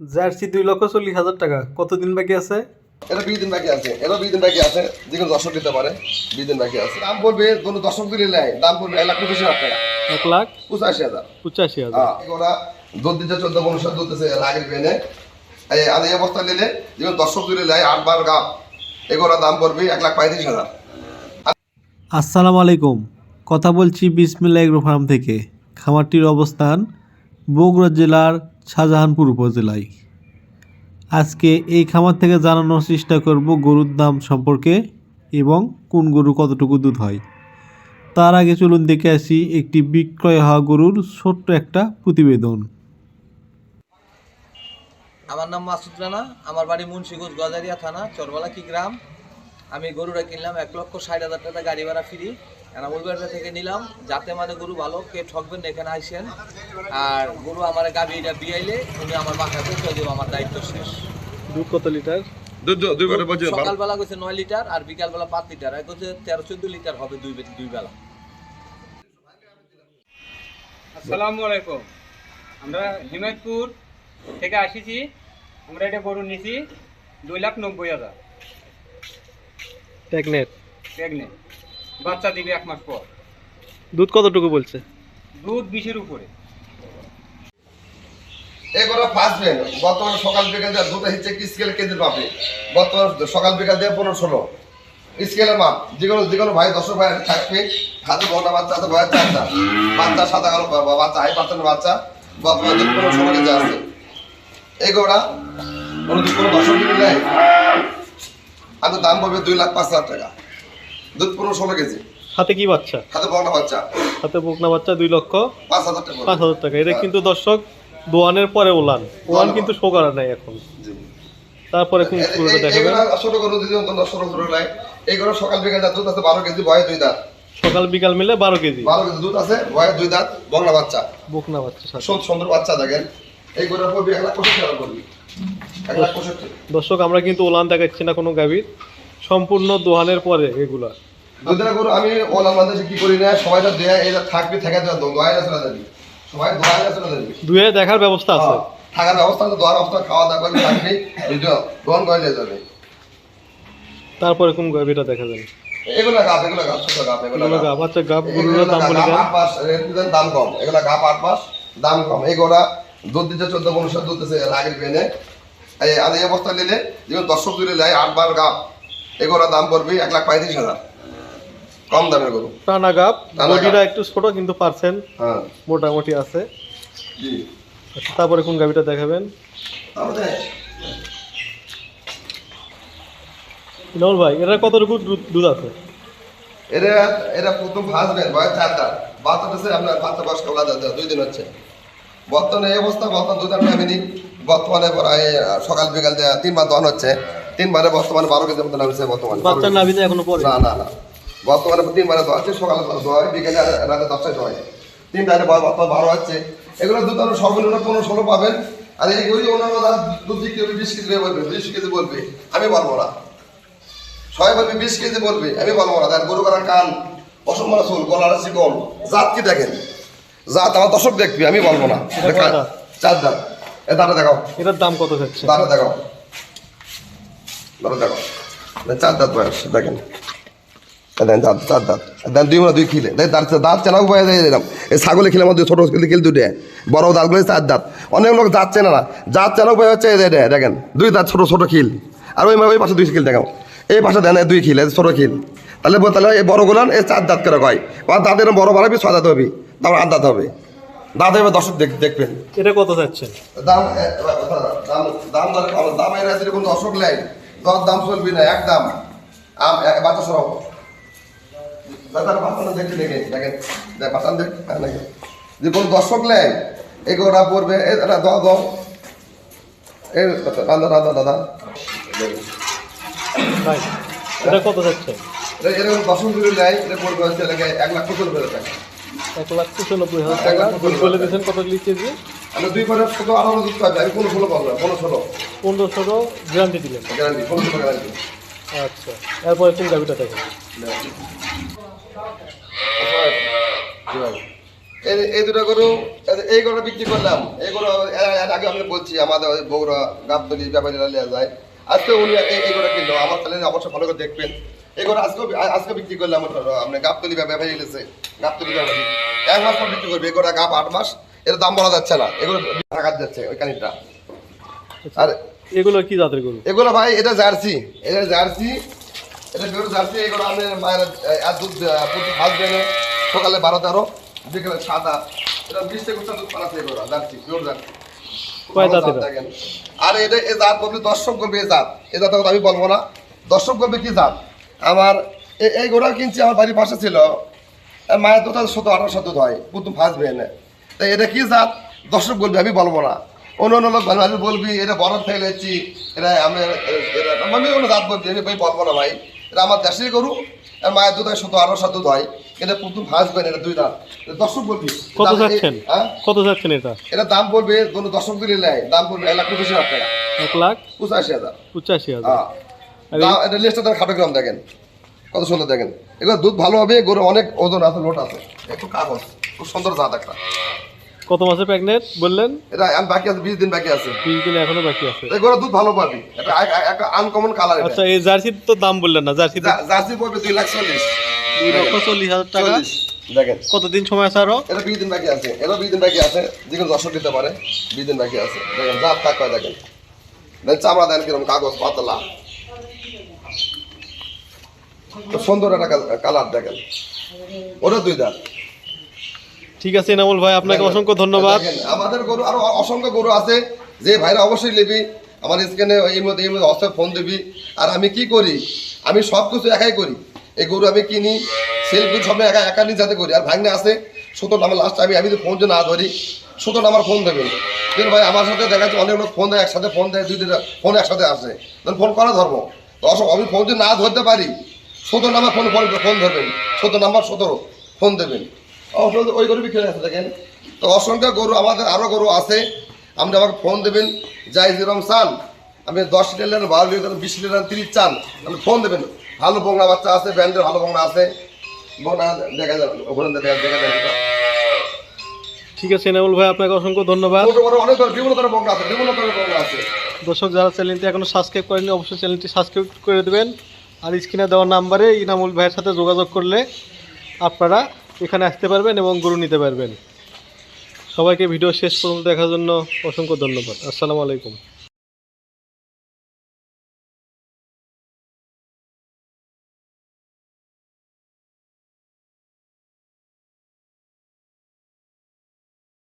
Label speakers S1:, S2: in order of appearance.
S1: Jersey দুই লক্ষ চল্লিশ হাজার টাকা। কতদিন বাকি আছে?
S2: এটা বিশ দিন বাকি আছে। এটা বিশ দিন বাকি আছে। যে কোনো দর্শক দিতে পারে। বিশ দিন বাকি আছে। দাম পড়বে কোনো দর্শক দিলে নেয় দাম পড়বে এক লাখ পঁচিশ হাজার টাকা।
S1: এক লাখ?
S2: পঁচাশি হাজার।
S1: পঁচাশি হাজার।
S2: হ্যাঁ ওরা দুধ দিতে চোদ্দ পনেরো দুধ দিতেছে আগের পেনে। এই আর এই অবস্থা নিলে যেগুলো দর্শক দিলে নেয় আট বার গাপ এগুলোর দাম পড়বে এক লাখ পঁয়ত্রিশ হাজার।
S1: আসসালামু আলাইকুম। কথা বলছি বিসমিল্লা এগ্রো ফার্ম থেকে। খামারটির অবস্থান বগুড়া জেলার শাহজাহানপুর উপজেলায়। আজকে এই খামার থেকে জানানোর চেষ্টা করব গরুর দাম সম্পর্কে এবং কোন গরু কতটুকু দুধ হয়। তার আগে চলুন দেখে আসি একটি বিক্রয় হওয়া গরুর ছোট্ট একটা প্রতিবেদন।
S3: আমার নাম মাসুদ রানা, আমার বাড়ি মুন্সিগঞ্জ গজারিয়া থানা, চরবালা কি গ্রাম। আমি গরুটা কিনলাম এক লক্ষ ষাট হাজার টাকা গাড়ি ভাড়া ফ্রি। এনামুল বাড়িটা থেকে নিলাম। যাতে মানে গরু ভালো কে ঠকবেন না এখানে আইসেন। আর গরু আমার গাড়িটা বিয়াইলে উনি আমার বাসাতে চলে দেবো আমার দায়িত্ব শেষ।
S1: দুধ কত লিটার?
S2: দুধ দুই বলছি
S3: সকালবেলা গেছে নয় লিটার আর বিকালবেলা পাঁচ লিটার। এক হচ্ছে তেরো চোদ্দ লিটার হবে দুই দুই বেলা।
S4: আসসালামু আলাইকুম। আমরা হিমায়তপুর থেকে আসিছি। আমরা এটা গরু নিছি দুই লাখ নব্বই হাজার।
S1: প্যাগনেট
S4: প্রেগনেন্ট বাচ্চা দিবে এক মাস পর।
S1: দুধ কতটুকু বলছে?
S4: দুধ বিশের উপরে।
S2: এগুলো বর্তমানে সকাল বিকাল দেওয়া দুটো হচ্ছে কি স্কেল কেজি পাবে? বর্তমানে সকাল বিকাল দেওয়া পনেরো ষোলো। স্কেলের মাপ যে কোনো যে কোনো ভাই দর্শক ভাই থাকবে হাতে বাচ্চা হাতে চারটা বাচ্চা সাদা কালো বাচ্চা হাই পার্সেন্ট বাচ্চা বর্তমানে দুধ পনেরো ষোলো কেজি আছে। এগুলা কোনো কোনো দর্শক নেয় আমি দাম পড়বে দুই লাখ পাঁচ হাজার টাকা। দুধ পনেরো ষোলো কেজি।
S1: হাতে কি বাচ্চা?
S2: হাতে বড় বাচ্চা।
S1: হাতে বকনা বাচ্চা দুই লক্ষ
S2: পাঁচ হাজার টাকা।
S1: পাঁচ হাজার টাকা। এটা কিন্তু দর্শক দোয়ানের পরে ওলান ওলান কিন্তু শো করা নাই এখন। তারপরে কোন গরুটা দেখাবেন?
S2: ছোট গরু দিদি অন্তত ছোট গরু নাই এইগুলো সকাল বিকাল দুধ আছে বারো কেজি দুই দাঁত।
S1: সকাল বিকাল মিলে বারো কেজি।
S2: বারো কেজি দুধ আছে দুই দাঁত বাচ্চা।
S1: বকনা বাচ্চা
S2: সুন্দর সুন্দর বাচ্চা দেখেন। এই গরুর পড়বি এক লাখ পঁয়ষট্টি টাকা করবি। এক লাখ পঁয়ষট্টি
S1: দর্শক আমরা কিন্তু ওলান দেখাচ্ছি না কোনো গাভীর। সম্পূর্ণ দোহানের পরে এগুলা।
S2: দুধের গরু আমি কি করি না সবাই তো দেয়া এই থাকবি থেকে যাবি। সবাই যাবি।
S1: দুয়ে দেখার ব্যবস্থা আছে।
S2: হ্যাঁ, থাকার ব্যবস্থা আছে দোয়ার অবস্থা খাওয়া দাওয়া করবি থাকবি গ্রহণ করে নিয়ে যাবে।
S1: তারপরে কোন গাভীটা দেখাবেন
S2: এগুলো গাপ এগুলো গাপ ছোট গাপ এগুলো
S1: এগুলো
S2: গাপ।
S1: আচ্ছা গরুর দাম বলে দেন।
S2: আট এর দাম কম এগুলা গাপ আট মাস দাম কম। এগুলা দুধ দিতে চোদ্দ পনেরো দুধ দিতে পেনে। এই আর এই অবস্থা নিলে যেগুলো দর্শক দিলে নেয় আট বার গাপ এগুলোর দাম পড়বে এক লাখ পঁয়ত্রিশ হাজার। কম দামের গরু।
S1: টানা
S2: টানা
S1: বডিটা একটু ছোট কিন্তু পার্সেন্ট
S2: হ্যাঁ।
S1: মোটামুটি আছে।
S2: জি।
S1: আচ্ছা, তারপরে কোন গাভীটা দেখাবেন? ইনামুল ভাই এটা কতটুকু দুধ- আছে?
S2: এরা এরা প্রথম হাসবেন বয়স চার দাঁত বাচ্চা দিচ্ছে আপনার বাচ্চা বয়স কমলা দাঁত দুই দিন হচ্ছে। বর্তমানে এই অবস্থা বর্তমান দুধ আমি নামিনি বর্তমানে প্রায় সকাল বিকাল তিনবার দহন হচ্ছে। তিনবারে বর্তমানে বারো কেজি মতো নামছে বর্তমানে।
S1: বাচ্চার নাভিতে এখনও পরে
S2: না না না। বর্তমানে তিনবারে দোয়া হচ্ছে সকালে দোয়া হয় বিকেলে রাতে দশটায় দোয়া হয় তিন টাইমে বর্তমানে বারো হচ্ছে। এগুলো দুধ আপনি সর্বনিম্ন পনেরো ষোলো পাবেন। আর এইগুলি অন্যান্য দাম দুধ বিক্রি হবে বিশ কেজি বলবে বিশ কেজি বলবে আমি বলব না। সবাই বলবে বিশ কেজি বলবে আমি বলব না। তার গরু করার কান অসম্মান চুল গলার চিকন জাত কি দেখেন? জাত আমার দর্শক দেখবি আমি বলব না। চার দাঁত। এ দাঁড়া দেখাও।
S1: এটার দাম কত যাচ্ছে?
S2: দাঁড়া দেখাও। দাঁড়া দেখাও। চার দাঁত বয়স দেখেন। দেন চার চার দাঁত দেন দুই মানে দুই খিলে। দেখ দাঁত দাঁত বয়ে দেয় এরকম এই ছাগলে খিলে মধ্যে ছোটো খিলে খিল দুটে বড় দাঁতগুলো চার দাঁত। অনেক লোক দাঁত চেনে না। দাঁত চালাও বয়ে হচ্ছে দেখেন। দুই দাঁত ছোটো ছোটো খিল। আর ওই ওই পাশে দুই খিল দেখাও। এই পাশে দেন দুই খিল ছোটো খিল। তাহলে তাহলে এই বড় গুলান এই চার দাঁত করে কয়। আর দাঁত এরকম বড় বাড়াবি ছয় দাঁত হবে। তারপর আট দাঁত হবে। দাঁত হবে দর্শক দেখ- দেখবেন।
S1: এটা কত যাচ্ছে
S2: দাম দাম দাম দাম এর কোনো অসুখ নাই। দর দাম চলবি না এক দাম। আম বাচ্চা সহ। দাদার বাচ্চা দেখতে দেখে দেখেন দেখ বাচ্চা দেখ যে কোনো দর্শক নেই এগুলোটা পড়বে এটা দাও দাও। এ রান্দা রান্দা দাদা
S1: এটা কত যাচ্ছে?
S2: এরকম যদি নেয় এটা পড়বে হচ্ছে এলাকায় এক লাখ পঁচানব্বই হাজার টাকা।
S1: এক লাখ পঁচানব্বই হাজার টাকা। বলে দিয়েছেন কত কেজি
S2: আমি দুই পরে ছোটো আঠারো দুধ পাবে আমি কোনো ষোলো পাবো না কোনো ষোলো।
S1: পনেরো ষোলো গ্যারান্টি দিলেন।
S2: গ্যারান্টি গ্যারান্টি
S1: আচ্ছা এরপরে কোন গাভীটা দেখেন?
S2: এই দুটো গরু এই- গরুটা বিক্রি করলাম। এই গরু আগে আমি বলছি আমাদের বগুড়া গাবতলি ব্যাপারীরা নিয়ে যায়। আজকে উনি এই গরুটা কিনলো আমার চ্যানেলে অবশ্যই ফলো করে দেখবেন। এই গরু আজকে আজকে বিক্রি করলাম আপনি গাবতলি ব্যাপারী গেছে গাবতলি ব্যাপারী এক মাস পর বিক্রি করবে এই গাব আট মাস এর দাম বলা যাচ্ছে না। এগুলো টাকা যাচ্ছে ওই কানিটা আর
S1: এগুলো কি জাতের গরু?
S2: এগুলো ভাই এটা জার্সি। এটা জার্সি এটা গরু জার্সি এগুলো আমাদের মায়ের আর দুধ প্রতি ফার্স্ট দিনে সকালে বারো তেরো বিকেলে সাদা এটা বিশ থেকে দুধ পালাচ্ছে এগুলো জার্সি পিওর জার্সি। আর এটা এ জাত বলবে দর্শক করবে এই জাত। এই জাত আমি বলব না। দর্শক করবে কি জাত? আমার এই গোড়া কিনছি আমার বাড়ির পাশে ছিল। মায়ের দুধ শত আঠারো দুধ হয়। প্রথম ফার্স্ট বেনে তাই এটা কি জাত? দর্শক বলবে আমি বলব না। অন্য অন্য লোক ভালো বলবি এটা বড় থেকে লেছি এটা আমি আমি কোনো জাত বলবি আমি ভাই বলব না ভাই। এটা আমার দেশের গরু আর মায়ের দুধ হয় শত আঠারো দুধ হয়। এটা প্রথম ফার্স্ট বেন এটা দুই দাঁত দর্শক বলবি
S1: কত যাচ্ছেন?
S2: হ্যাঁ?
S1: কত যাচ্ছেন এটা?
S2: এটা দাম বলবে কোনো দর্শক দিলে নেয় দাম বলবে এক লাখ পঁচিশ হাজার টাকা।
S1: এক লাখ?
S2: পঁচাশি হাজার।
S1: পঁচাশি হাজার।
S2: হ্যাঁ। এটা লিস্টটা তার খাটো গ্রাম দেখেন? কত সুন্দর দেখেন। এগুলো দুধ ভালো হবে গরু অনেক ওজন আছে লোট আছে। একটু কাগজ খুব সুন্দর জাত একটা।
S1: কত মাসে প্রেগনেন্ট বললেন?
S2: এটা আমি বাকি আছে বিশ দিন বাকি আছে।
S1: বিশ দিন এখনও বাকি আছে।
S2: এই গরু দুধ ভালো পাবি। এটা এক- এক- একটা আনকমন কালার
S1: আচ্ছা এই জার্সির তো দাম বললেন না জার্সি
S2: জার্সি পড়বে দুই লাখ চল্লিশ।
S1: দুই লক্ষ চল্লিশ হাজার টাকা।
S2: দেখেন।
S1: কতদিন সময় আছে আরও?
S2: এটা বিশ দিন বাকি আছে। এটা বিশ দিন বাকি আছে। যে কোনো দর্শক দিতে পারে। বিশ দিন বাকি আছে। দেখেন জাত থাক পায় দেখেন। দেখেন চামড়া দেন কীরকম কাগজ পাতলা। তো সুন্দর একটা কালার দেখেন। ওটা দুই দাঁত।
S1: ঠিক আছে এনামুল ভাই আপনাকে অসংখ্য ধন্যবাদ।
S2: আমাদের গরু আরও অসংখ্য গরু আছে যে ভাইরা অবশ্যই নেবি আমার স্ক্যানে এই মধ্যে এই মধ্যে অবশ্যই ফোন দিবি। আর আমি কি করি আমি সব কিছু একাই করি। এই গরু আমি কিনি সেল করি সব একা একা নিজ হাতে করি। আর ভাগনে আছে সুতরাং আমার লাস্ট আমি আমি যদি ফোন যদি না ধরি সুতরাং আমার ফোন দেবেন কিন্তু ভাই আমার সাথে দেখা যাচ্ছে অনেক লোক ফোন দেয় একসাথে ফোন দেয় দুই দিন ফোন একসাথে আসে। তখন ফোন করা ধরবো। তো অসম আমি ফোন যদি না ধরতে পারি সতেরো নাম্বার ফোন ফোন ফোন ধরবেন। সতেরো নাম্বার সতেরো ফোন দেবেন। অসংখ্য ওই গরু বিক্রি আছে দেখেন। তো অসংখ্য গরু আমাদের আরও গরু আছে। আপনি আমাকে ফোন দেবেন যাই যেরকম চান আপনি দশ লিটার নেন বারো লিটার বিশ লিটার নেন, তিরিশ চান তাহলে ফোন দেবেন। ভালো বংলা বাচ্চা আছে ব্যান্ডের ভালো বংলা আছে। বংলা দেখা যাবে ওখানে দেখা দেখা এটা।
S1: ঠিক আছে এনামুল ভাই আপনাকে অসংখ্য ধন্যবাদ। দর্শক যারা চ্যানেলটি এখনও সাবস্ক্রাইব করেনি অবশ্যই চ্যানেলটি সাবস্ক্রাইব করে দেবেন। আর স্ক্রিনে দেওয়া নাম্বারে ইনামুল ভাইয়ের সাথে যোগাযোগ করলে আপনারা এখানে আসতে পারবেন এবং গরু নিতে পারবেন। সবাইকে ভিডিও শেষ পর্যন্ত দেখার জন্য অসংখ্য ধন্যবাদ। আসসালামু আলাইকুম।